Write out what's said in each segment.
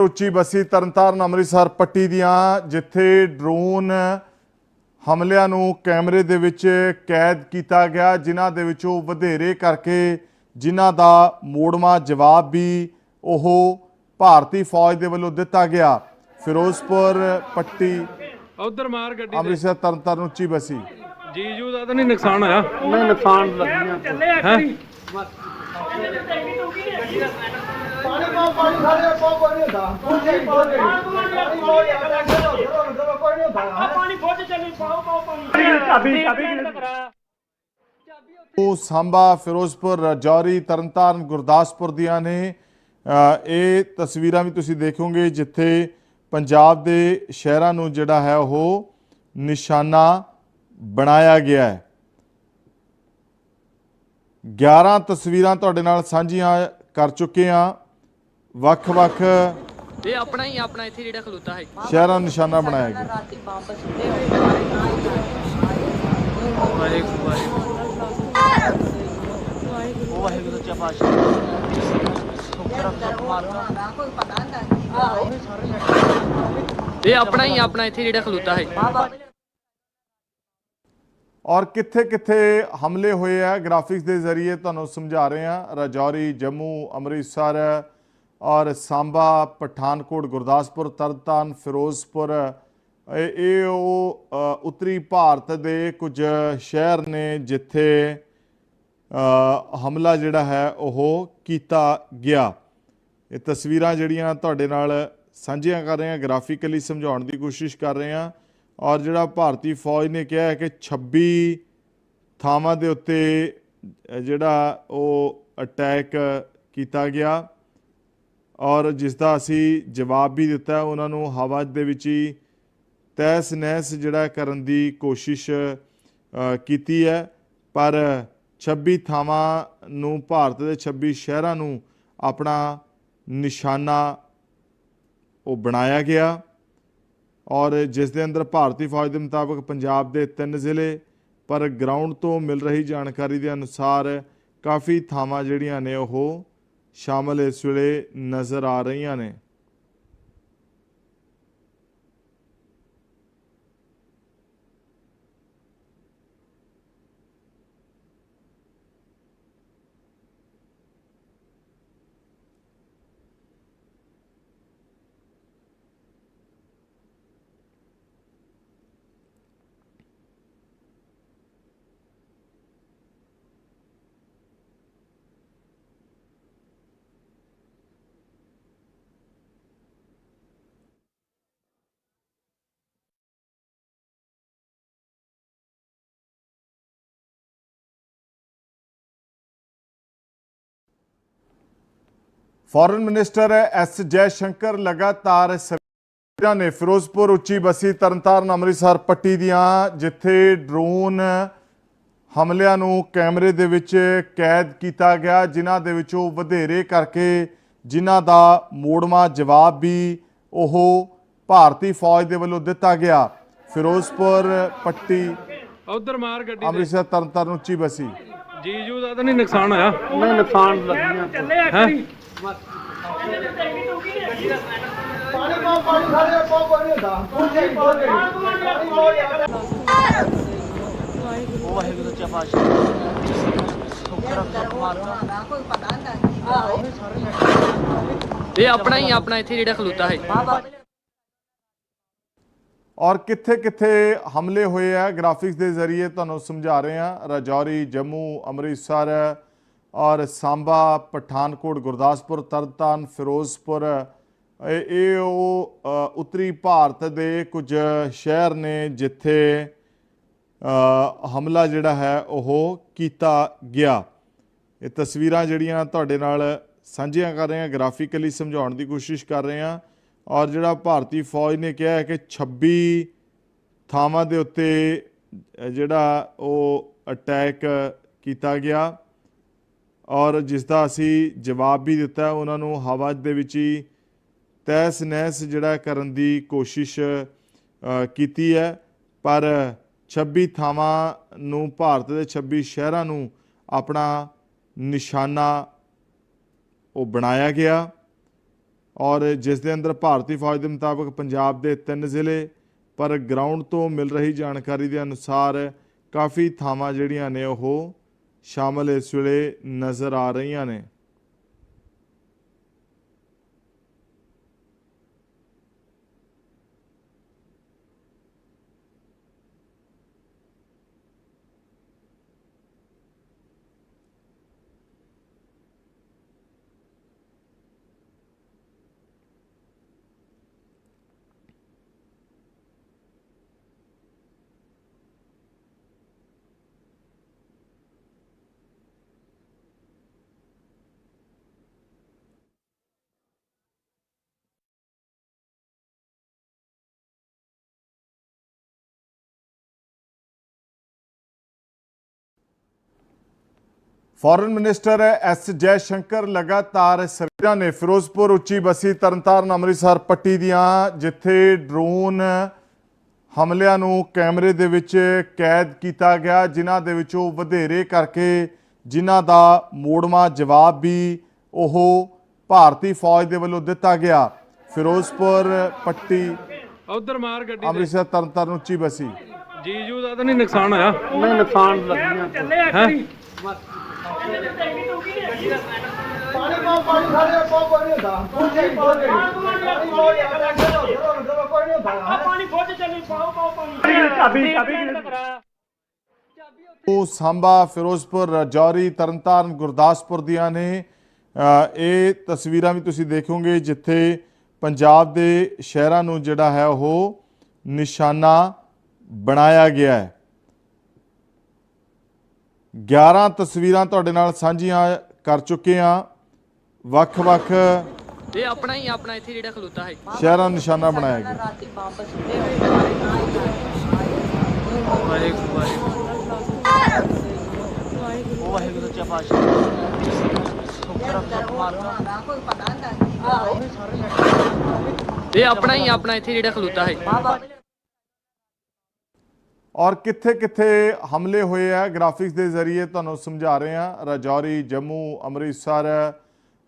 ਉੱਚੀ ਬਸੀ ਤਰਨਤਾਰਨ ਅੰਮ੍ਰਿਤਸਰ ਪੱਟੀ ਦੀਆਂ ਜਿੱਥੇ ਡਰੋਨ ਹਮਲਿਆਂ ਨੂੰ ਕੈਮਰੇ ਦੇ ਵਿੱਚ ਕੈਦ ਕੀਤਾ ਗਿਆ ਜਿਨ੍ਹਾਂ ਦੇ ਵਿੱਚੋਂ ਵਧੇਰੇ ਕਰਕੇ ਜਿਨ੍ਹਾਂ ਦਾ ਮੋੜਮਾ ਜਵਾਬ ਵੀ ਉਹ ਭਾਰਤੀ ਫੌਜ ਦੇ ਵੱਲੋਂ ਦਿੱਤਾ ਗਿਆ। ਫਿਰੋਜ਼ਪੁਰ ਪੱਟੀ ਉਧਰ ਮਾਰ ਗੱਡੀ ਅੰਮ੍ਰਿਤਸਰ ਤਰਨਤਾਰਨ ਉੱਚੀ ਬਸੀ। ਜੀਜੂ ਦਾ ਤਾਂ ਨਹੀਂ ਨੁਕਸਾਨ ਹੋਇਆ? ਨਹੀਂ ਨੁਕਸਾਨ ਲੱਗੀਆਂ ਹੈ? ਉਹ ਸਾਂਬਾ, ਫਿਰੋਜ਼ਪੁਰ ਰਜੌਰੀ ਤਰਨਤਾਰਨ, ਗੁਰਦਾਸਪੁਰ ਦੀਆਂ ਨੇ। ਇਹ ਤਸਵੀਰਾਂ ਵੀ ਤੁਸੀਂ ਦੇਖੋਗੇ, ਜਿੱਥੇ ਪੰਜਾਬ ਦੇ ਸ਼ਹਿਰਾਂ ਨੂੰ ਜਿਹੜਾ ਹੈ ਉਹ ਨਿਸ਼ਾਨਾ ਬਣਾਇਆ ਗਿਆ ਹੈ। 11 ਤਸਵੀਰਾਂ ਤੁਹਾਡੇ ਨਾਲ ਸਾਂਝੀਆਂ ਕਰ ਚੁੱਕੇ ਹਾਂ। ਵੱਖ-ਵੱਖ ਇਹ ਆਪਣਾ ਹੀ ਆਪਣਾ ਇੱਥੇ ਜਿਹੜਾ ਖਲੋਤਾ ਹੈ। ਸ਼ਹਿਰਾਂ ਨੂੰ ਨਿਸ਼ਾਨਾ ਬਣਾਇਆ ਗਿਆ। ਰਾਤੀ ਬੰਬ ਸੁੱਟੇ ਹੋਏ ਵਾਹਿਗੁਰੂ ਵਾਹਿਗੁਰੂ। ਵਾਹਿਗੁਰੂ ਜੀ ਪਾਤਸ਼ਾਹ। ਕੋਈ ਪਤਾ ਨਹੀਂ ਇਹ ਆਪਣਾ ਹੀ ਆਪਣਾ ਇੱਥੇ ਜਿਹੜਾ ਖਲੋਤਾ ਹੈ। ਔਰ ਕਿੱਥੇ ਕਿੱਥੇ ਹਮਲੇ ਹੋਏ ਆ ਗ੍ਰਾਫਿਕਸ ਦੇ ਜ਼ਰੀਏ ਤੁਹਾਨੂੰ ਸਮਝਾ ਰਹੇ ਹਾਂ। ਰਾਜੌਰੀ ਜੰਮੂ ਅੰਮ੍ਰਿਤਸਰ ਔਰ ਸਾਂਬਾ, ਪਠਾਨਕੋਟ, ਗੁਰਦਾਸਪੁਰ, ਤਰਨਤਾਰਨ, ਫਿਰੋਜ਼ਪੁਰ, ਇਹ ਉਹ ਉੱਤਰੀ ਭਾਰਤ ਦੇ ਕੁਝ ਸ਼ਹਿਰ ਨੇ ਜਿੱਥੇ ਹਮਲਾ ਜਿਹੜਾ ਹੈ ਉਹ ਕੀਤਾ ਗਿਆ। ਇਹ ਤਸਵੀਰਾਂ ਜਿਹੜੀਆਂ ਤੁਹਾਡੇ ਨਾਲ ਸਾਂਝੀਆਂ ਕਰ ਰਹੇ ਹਾਂ, ਗ੍ਰਾਫਿਕਲੀ ਸਮਝਾਉਣ ਦੀ ਕੋਸ਼ਿਸ਼ ਕਰ ਰਹੇ ਹਾਂ। ਔਰ ਜਿਹੜਾ ਭਾਰਤੀ ਫੌਜ ਨੇ ਕਿਹਾ ਹੈ ਕਿ 26 ਥਾਵਾਂ ਦੇ ਉੱਤੇ, ਜਿਹੜਾ ਉਹ ਅਟੈਕ ਕੀਤਾ ਗਿਆ। ਔਰ ਜਿਸ ਦਾ ਅਸੀਂ ਜਵਾਬ ਵੀ ਦਿੱਤਾ, ਉਹਨਾਂ ਨੂੰ ਹਵਾ ਦੇ ਵਿੱਚ ਹੀ ਤਹਿਸ ਨਹਿਸ ਜਿਹੜਾ ਕਰਨ ਦੀ ਕੋਸ਼ਿਸ਼ ਕੀਤੀ ਹੈ। ਪਰ 26 ਥਾਵਾਂ ਨੂੰ ਭਾਰਤ ਦੇ 26 ਸ਼ਹਿਰਾਂ ਨੂੰ ਆਪਣਾ ਨਿਸ਼ਾਨਾ ਉਹ ਬਣਾਇਆ ਗਿਆ ਔਰ ਜਿਸ ਦੇ ਅੰਦਰ ਭਾਰਤੀ ਫੌਜ ਦੇ ਮੁਤਾਬਕ ਪੰਜਾਬ ਦੇ ਤਿੰਨ ਜ਼ਿਲ੍ਹੇ, ਪਰ ਗਰਾਊਂਡ ਤੋਂ ਮਿਲ ਰਹੀ ਜਾਣਕਾਰੀ ਦੇ ਅਨੁਸਾਰ ਕਾਫੀ ਥਾਵਾਂ ਜਿਹੜੀਆਂ ਨੇ ਉਹ ਸ਼ਾਮਲ ਇਸ ਵੇਲੇ ਨਜ਼ਰ ਆ ਰਹੀਆਂ ਨੇ। Foreign minister S Jai Shankar ਲਗਾਤਾਰ ਸਵੇਰਾਂ ਨੇ ਫਿਰੋਜ਼ਪੁਰ ਉੱਚੀ ਬਸੀ ਤਰਨਤਾਰਨ ਅੰਮ੍ਰਿਤਸਰ ਪੱਟੀ ਦੀਆਂ ਜਿੱਥੇ ਡਰੋਨ ਹਮਲਿਆਂ ਨੂੰ ਕੈਮਰੇ ਦੇ ਵਿੱਚ ਕੈਦ ਕੀਤਾ ਗਿਆ ਜਿਨ੍ਹਾਂ ਦੇ ਵਿੱਚੋਂ ਵਧੇਰੇ ਕਰਕੇ ਜਿਨ੍ਹਾਂ ਦਾ ਮੋੜਮਾ ਜਵਾਬ ਵੀ ਉਹ ਭਾਰਤੀ ਫੌਜ ਦੇ ਵੱਲੋਂ ਦਿੱਤਾ ਗਿਆ। ਫਿਰੋਜ਼ਪੁਰ ਪੱਟੀ ਉਧਰ ਮਾਰ ਗੱਡੀ ਅੰਮ੍ਰਿਤਸਰ ਤਰਨਤਾਰਨ ਉੱਚੀ ਬਸੀ। ਜੀਜੂ ਦਾ ਤਾਂ ਨਹੀਂ ਨੁਕਸਾਨ ਹੋਇਆ? ਨਹੀਂ ਨੁਕਸਾਨ ਲੱਗੀਆਂ। ਹੈ? ਵਾਹਿਗੁਰੂ ਜੀ ਪਾਤਸ਼ਾਹ ਕੋਈ ਪਤਾ ਨਹੀਂ ਇਹ ਆਪਣਾ ਹੀ, ਆਪਣਾ ਇੱਥੇ ਜਿਹੜਾ ਖਲੋਤਾ ਹੈ। ਔਰ ਕਿੱਥੇ ਕਿੱਥੇ ਹਮਲੇ ਹੋਏ ਆ, ਗ੍ਰਾਫਿਕਸ ਦੇ ਜ਼ਰੀਏ ਤੁਹਾਨੂੰ ਸਮਝਾ ਰਹੇ ਹਾਂ। ਰਾਜੌਰੀ, ਜੰਮੂ, ਅੰਮ੍ਰਿਤਸਰ ਔਰ ਸਾਂਬਾ, ਪਠਾਨਕੋਟ, ਗੁਰਦਾਸਪੁਰ, ਤਰਨਤਾਰਨ, ਫਿਰੋਜ਼ਪੁਰ, ਇਹ ਉਹ ਉੱਤਰੀ ਭਾਰਤ ਦੇ ਕੁਝ ਸ਼ਹਿਰ ਨੇ ਜਿੱਥੇ ਹਮਲਾ ਜਿਹੜਾ ਹੈ ਉਹ ਕੀਤਾ ਗਿਆ। ਇਹ ਤਸਵੀਰਾਂ ਜਿਹੜੀਆਂ ਤੁਹਾਡੇ ਨਾਲ ਸਾਂਝੀਆਂ ਕਰ ਰਹੇ ਹਾਂ, ਗ੍ਰਾਫਿਕਲੀ ਸਮਝਾਉਣ ਦੀ ਕੋਸ਼ਿਸ਼ ਕਰ ਰਹੇ ਹਾਂ। ਔਰ ਜਿਹੜਾ ਭਾਰਤੀ ਫੌਜ ਨੇ ਕਿਹਾ ਹੈ ਕਿ 26 ਥਾਵਾਂ ਦੇ ਉੱਤੇ ਜਿਹੜਾ ਉਹ ਅਟੈਕ ਕੀਤਾ ਗਿਆ। ਔਰ ਜਿਸ ਦਾ ਅਸੀਂ ਜਵਾਬ ਵੀ ਦਿੱਤਾ, ਉਹਨਾਂ ਨੂੰ ਹਵਾ ਦੇ ਵਿੱਚ ਹੀ ਤਹਿਸ ਨਹਿਸ ਜਿਹੜਾ ਕਰਨ ਦੀ ਕੋਸ਼ਿਸ਼ ਕੀਤੀ ਹੈ। ਪਰ 26 ਥਾਵਾਂ ਨੂੰ ਭਾਰਤ ਦੇ 26 ਸ਼ਹਿਰਾਂ ਨੂੰ ਆਪਣਾ ਨਿਸ਼ਾਨਾ ਉਹ ਬਣਾਇਆ ਗਿਆ ਔਰ ਜਿਸ ਦੇ ਅੰਦਰ ਭਾਰਤੀ ਫੌਜ ਦੇ ਮੁਤਾਬਕ ਪੰਜਾਬ ਦੇ ਤਿੰਨ ਜ਼ਿਲ੍ਹੇ, ਪਰ ਗਰਾਊਂਡ ਤੋਂ ਮਿਲ ਰਹੀ ਜਾਣਕਾਰੀ ਦੇ ਅਨੁਸਾਰ ਕਾਫੀ ਥਾਵਾਂ ਜਿਹੜੀਆਂ ਨੇ ਉਹ ਸ਼ਾਮਲ ਇਸ ਵੇਲੇ ਨਜ਼ਰ ਆ ਰਹੀਆਂ ਨੇ। Foreign minister S Jai Shankar ਲਗਾਤਾਰ ਸਰਕਾਰਾਂ ਨੇ ਫਿਰੋਜ਼ਪੁਰ ਉੱਚੀ ਬਸੀ ਤਰਨਤਾਰਨ ਅੰਮ੍ਰਿਤਸਰ ਪੱਟੀ ਦੀਆਂ ਜਿੱਥੇ ਡਰੋਨ ਹਮਲਿਆਂ ਨੂੰ ਕੈਮਰੇ ਦੇ ਵਿੱਚ ਕੈਦ ਕੀਤਾ ਗਿਆ ਜਿਨ੍ਹਾਂ ਦੇ ਵਿੱਚੋਂ ਵਧੇਰੇ ਕਰਕੇ ਜਿਨ੍ਹਾਂ ਦਾ ਮੋੜਮਾ ਜਵਾਬ ਵੀ ਉਹ ਭਾਰਤੀ ਫੌਜ ਦੇ ਵੱਲੋਂ ਦਿੱਤਾ ਗਿਆ। ਫਿਰੋਜ਼ਪੁਰ ਪੱਟੀ ਉਧਰ ਮਾਰ ਗੱਡੀ ਅੰਮ੍ਰਿਤਸਰ ਤਰਨਤਾਰਨ ਉੱਚੀ ਬਸੀ। ਜੀਜੂ ਦਾ ਤਾਂ ਨਹੀਂ ਨੁਕਸਾਨ ਹੋਇਆ? ਨਹੀਂ ਨੁਕਸਾਨ ਲੱਗੀਆਂ। ਹੈ? ਉਹ ਸਾਂਬਾ ਫਿਰੋਜ਼ਪੁਰ ਰਜੌਰੀ ਤਰਨਤਾਰਨ ਗੁਰਦਾਸਪੁਰ ਦੀਆਂ ਨੇ ਇਹ ਤਸਵੀਰਾਂ ਵੀ ਤੁਸੀਂ ਦੇਖੋਗੇ ਜਿੱਥੇ ਪੰਜਾਬ ਦੇ ਸ਼ਹਿਰਾਂ ਨੂੰ ਜਿਹੜਾ ਹੈ ਉਹ ਨਿਸ਼ਾਨਾ ਬਣਾਇਆ ਗਿਆ ਹੈ 11 ਤਸਵੀਰਾਂ ਤੁਹਾਡੇ ਨਾਲ ਸਾਂਝੀਆਂ ਕਰ ਚੁੱਕੇ ਹਾਂ। ਵੱਖ-ਵੱਖ ਇਹ ਆਪਣਾ ਹੀ ਆਪਣਾ ਇੱਥੇ ਜਿਹੜਾ ਖਲੋਤਾ ਹੈ। ਸ਼ਹਿਰਾਂ ਨੂੰ ਨਿਸ਼ਾਨਾ ਬਣਾਇਆ ਗਿਆ। ਵਾਹਿਗੁਰੂ ਵਾਹਿਗੁਰੂ। ਵਾਹਿਗੁਰੂ ਇਹ ਆਪਣਾ ਹੀ ਆਪਣਾ ਇੱਥੇ ਜਿਹੜਾ ਖਲੋਤਾ ਹੈ। ਔਰ ਕਿੱਥੇ ਕਿੱਥੇ ਹਮਲੇ ਹੋਏ ਆ ਗ੍ਰਾਫਿਕਸ ਦੇ ਜ਼ਰੀਏ ਤੁਹਾਨੂੰ ਸਮਝਾ ਰਹੇ ਹਾਂ। ਰਜੌਰੀ, ਜੰਮੂ, ਅੰਮ੍ਰਿਤਸਰ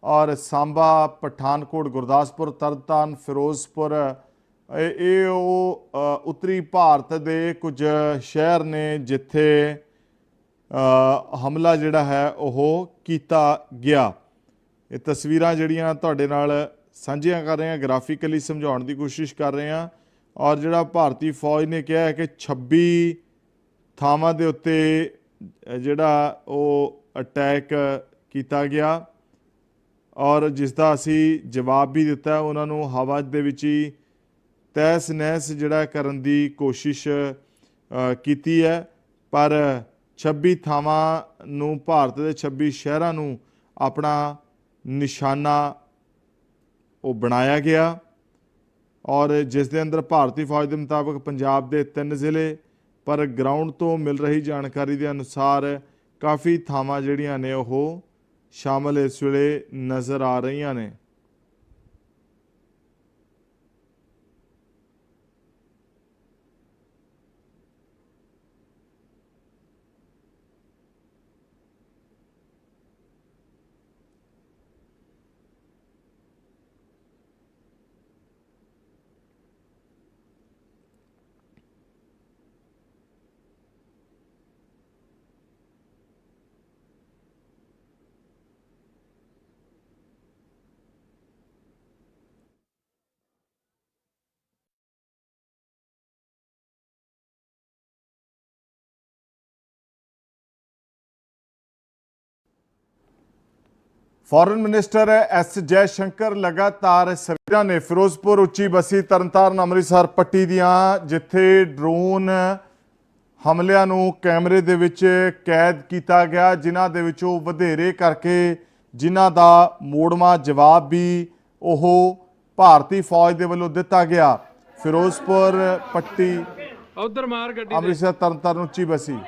ਔਰ ਸਾਂਬਾ, ਪਠਾਨਕੋਟ, ਗੁਰਦਾਸਪੁਰ, ਤਰਨਤਾਰਨ, ਫਿਰੋਜ਼ਪੁਰ। ਇਹ ਉਹ ਉੱਤਰੀ ਭਾਰਤ ਦੇ ਕੁਝ ਸ਼ਹਿਰ ਨੇ ਜਿੱਥੇ ਹਮਲਾ ਜਿਹੜਾ ਹੈ ਉਹ ਕੀਤਾ ਗਿਆ। ਇਹ ਤਸਵੀਰਾਂ ਜਿਹੜੀਆਂ ਤੁਹਾਡੇ ਨਾਲ ਸਾਂਝੀਆਂ ਕਰ ਰਹੇ ਹਾਂ ਗ੍ਰਾਫਿਕਲੀ ਸਮਝਾਉਣ ਦੀ ਕੋਸ਼ਿਸ਼ ਕਰ ਰਹੇ ਹਾਂ। ਔਰ ਜਿਹੜਾ ਭਾਰਤੀ ਫੌਜ ਨੇ ਕਿਹਾ ਹੈ ਕਿ 26 ਥਾਵਾਂ ਦੇ ਉੱਤੇ ਜਿਹੜਾ ਉਹ ਅਟੈਕ ਕੀਤਾ ਗਿਆ ਔਰ ਜਿਸ ਦਾ ਅਸੀਂ ਜਵਾਬ ਵੀ ਦਿੱਤਾ, ਉਹਨਾਂ ਨੂੰ ਹਵਾ ਦੇ ਵਿੱਚ ਹੀ ਤਹਿਸ ਨਹਿਸ ਜਿਹੜਾ ਕਰਨ ਦੀ ਕੋਸ਼ਿਸ਼ ਕੀਤੀ ਹੈ। ਪਰ 26 ਥਾਵਾਂ ਨੂੰ ਭਾਰਤ ਦੇ 26 ਸ਼ਹਿਰਾਂ ਨੂੰ ਆਪਣਾ ਨਿਸ਼ਾਨਾ ਉਹ ਬਣਾਇਆ ਗਿਆ। ਔਰ ਜਿਸ ਦੇ ਅੰਦਰ ਭਾਰਤੀ ਫੌਜ ਦੇ ਮੁਤਾਬਕ ਪੰਜਾਬ ਦੇ ਤਿੰਨ ਜ਼ਿਲ੍ਹੇ, ਪਰ ਗਰਾਊਂਡ ਤੋਂ ਮਿਲ ਰਹੀ ਜਾਣਕਾਰੀ ਦੇ ਅਨੁਸਾਰ ਕਾਫੀ ਥਾਵਾਂ ਜਿਹੜੀਆਂ ਨੇ ਉਹ ਸ਼ਾਮਲ ਇਸ ਵੇਲੇ ਨਜ਼ਰ ਆ ਰਹੀਆਂ ਨੇ। Foreign minister S Jai Shankar ਲਗਾਤਾਰ ਸਰਕਾਰਾਂ ਨੇ ਫਿਰੋਜ਼ਪੁਰ ਉੱਚੀ ਬਸੀ ਤਰਨਤਾਰਨ ਅੰਮ੍ਰਿਤਸਰ ਪੱਟੀ ਦੀਆਂ ਜਿੱਥੇ ਡਰੋਨ ਹਮਲਿਆਂ ਨੂੰ ਕੈਮਰੇ ਦੇ ਵਿੱਚ ਕੈਦ ਕੀਤਾ ਗਿਆ ਜਿਨ੍ਹਾਂ ਦੇ ਵਿੱਚੋਂ ਵਧੇਰੇ ਕਰਕੇ ਜਿਨ੍ਹਾਂ ਦਾ ਮੋੜਮਾ ਜਵਾਬ ਵੀ ਉਹ ਭਾਰਤੀ ਫੌਜ ਦੇ ਵੱਲੋਂ ਦਿੱਤਾ ਗਿਆ। ਫਿਰੋਜ਼ਪੁਰ ਪੱਟੀ ਉਧਰ ਮਾਰ ਗੱਡੀ ਅੰਮ੍ਰਿਤਸਰ ਤਰਨਤਾਰਨ ਉੱਚੀ ਬਸੀ।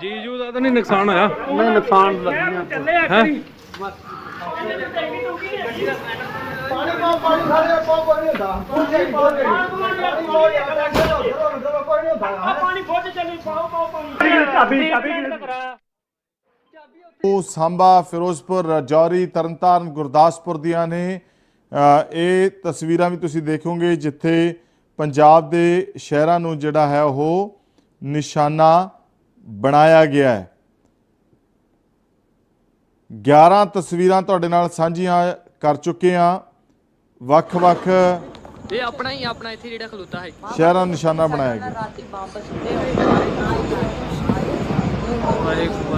ਜੀਜੂ ਦਾ ਤਾਂ ਨਹੀਂ ਨੁਕਸਾਨ ਹੋਇਆ? ਨਹੀਂ ਨੁਕਸਾਨ ਲੱਗੀਆਂ ਹੈ? ਉਹ ਸਾਂਬਾ ਫਿਰੋਜ਼ਪੁਰ ਰਜੌਰੀ ਤਰਨਤਾਰਨ ਗੁਰਦਾਸਪੁਰ ਦੀਆਂ ਨੇ। ਇਹ ਤਸਵੀਰਾਂ ਵੀ ਤੁਸੀਂ ਦੇਖੋਗੇ ਜਿੱਥੇ ਪੰਜਾਬ ਦੇ ਸ਼ਹਿਰਾਂ ਨੂੰ ਜਿਹੜਾ ਹੈ ਉਹ ਨਿਸ਼ਾਨਾ ਬਣਾਇਆ ਗਿਆ ਹੈ। 11 ਤਸਵੀਰਾਂ ਤੁਹਾਡੇ ਨਾਲ ਸਾਂਝੀਆਂ ਕਰ ਚੁੱਕੇ ਹਾਂ। ਵੱਖ-ਵੱਖ ਇਹ ਆਪਣਾ ਹੀ ਆਪਣਾ ਇੱਥੇ ਜਿਹੜਾ ਖਲੋਤਾ ਹੈ। ਸ਼ਹਿਰਾਂ ਨਿਸ਼ਾਨਾ ਬਣਾਇਆ ਗਿਆ। ਰਾਤੀ ਬੰਬ ਸੁੱਟੇ ਹੋਏ। ਵਾਹਿਗੁਰੂ।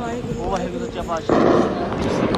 ਵਾਹਿਗੁਰੂ ਉਹ ਵਾਹਿਗੁਰੂ ਪਾਤਸ਼ਾਹ